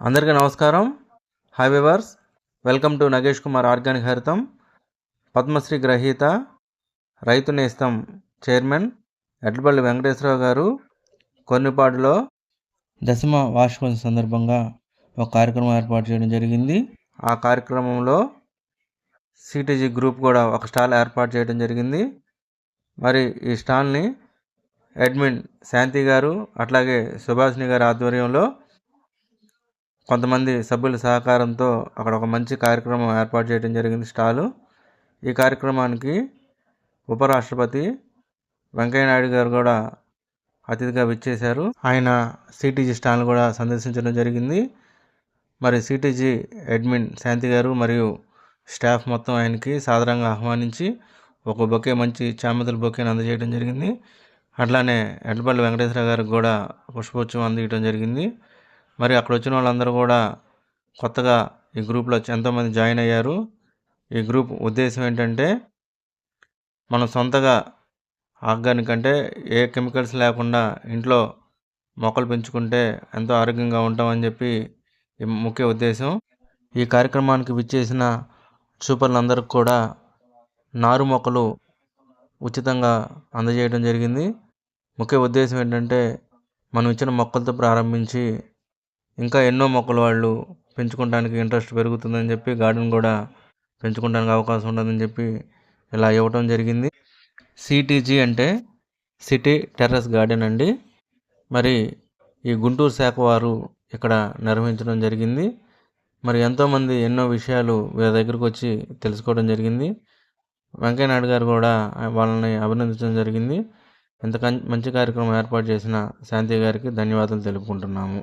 అందరికీ నమస్కారం. Hi viewers welcome to Nagesh Kumar organic Haritham Padmashri గ్రహీత రైతు నేస్తం చైర్మన్ ఎడ్లపల్లి వెంకటేశ్వరరావు గారు కొన్నిపాడులో దశమ వార్షికోత్సవం సందర్భంగా ఒక కార్యక్రమం ఏర్పాటు చేయడం జరిగింది. ఆ కార్యక్రమంలో సిటీజీ గ్రూప్ కూడా ఒక స్టాల్ ఏర్పాటు చేయడం జరిగింది. మరి ఈ స్టాల్ని అడ్మిన్ శాంతి గారు అట్లాగే సుభాష్ని గారి ఆధ్వర్యంలో కొంతమంది సభ్యుల సహకారంతో అక్కడ ఒక మంచి కార్యక్రమం ఏర్పాటు చేయడం జరిగింది స్టాలు. ఈ కార్యక్రమానికి ఉపరాష్ట్రపతి వెంకయ్యనాయుడు గారు కూడా అతిథిగా విచ్చేశారు. ఆయన సిటీజీ స్టాల్ని కూడా సందర్శించడం జరిగింది. మరి సిటీజీ అడ్మిన్ శాంతి గారు మరియు స్టాఫ్ మొత్తం ఆయనకి సాధారణంగా ఆహ్వానించి ఒక బొకే మంచి చామంతుల బొకేని అందజేయడం జరిగింది. అట్లానే ఎడ్లపల్లి వెంకటేశ్వర గారికి కూడా పుష్పోత్సవం అందించడం జరిగింది. మరి అక్కడ వచ్చిన వాళ్ళందరూ కూడా కొత్తగా ఈ గ్రూప్లో ఎంతోమంది జాయిన్ అయ్యారు. ఈ గ్రూప్ ఉద్దేశం ఏంటంటే మనం సొంతగా ఆర్గానిక్ అంటే ఏ కెమికల్స్ లేకుండా ఇంట్లో మొక్కలు పెంచుకుంటే ఎంతో ఆరోగ్యంగా ఉంటామని చెప్పి ముఖ్య ఉద్దేశం. ఈ కార్యక్రమానికి విచ్చేసిన సూపర్లందరికి కూడా నారు మొక్కలు ఉచితంగా అందజేయడం జరిగింది. ముఖ్య ఉద్దేశం ఏంటంటే మనం ఇచ్చిన మొక్కలతో ప్రారంభించి ఇంకా ఎన్నో మొక్కలు వాళ్ళు పెంచుకోవడానికి ఇంట్రెస్ట్ పెరుగుతుందని చెప్పి గార్డెన్ కూడా పెంచుకోవడానికి అవకాశం ఉండదని చెప్పి ఇలా ఇవ్వటం జరిగింది. సిటీజీ అంటే సిటీ టెర్రస్ గార్డెన్ అండి. మరి ఈ గుంటూరు శాఖ వారు ఇక్కడ నిర్వహించడం జరిగింది. మరి ఎంతోమంది ఎన్నో విషయాలు వీళ్ళ దగ్గరకు వచ్చి తెలుసుకోవడం జరిగింది. వెంకయ్యనాయుడు గారు కూడా వాళ్ళని అభినందించడం జరిగింది. ఇంత మంచి కార్యక్రమం ఏర్పాటు చేసిన శాంతి గారికి ధన్యవాదాలు తెలుపుకుంటున్నాము.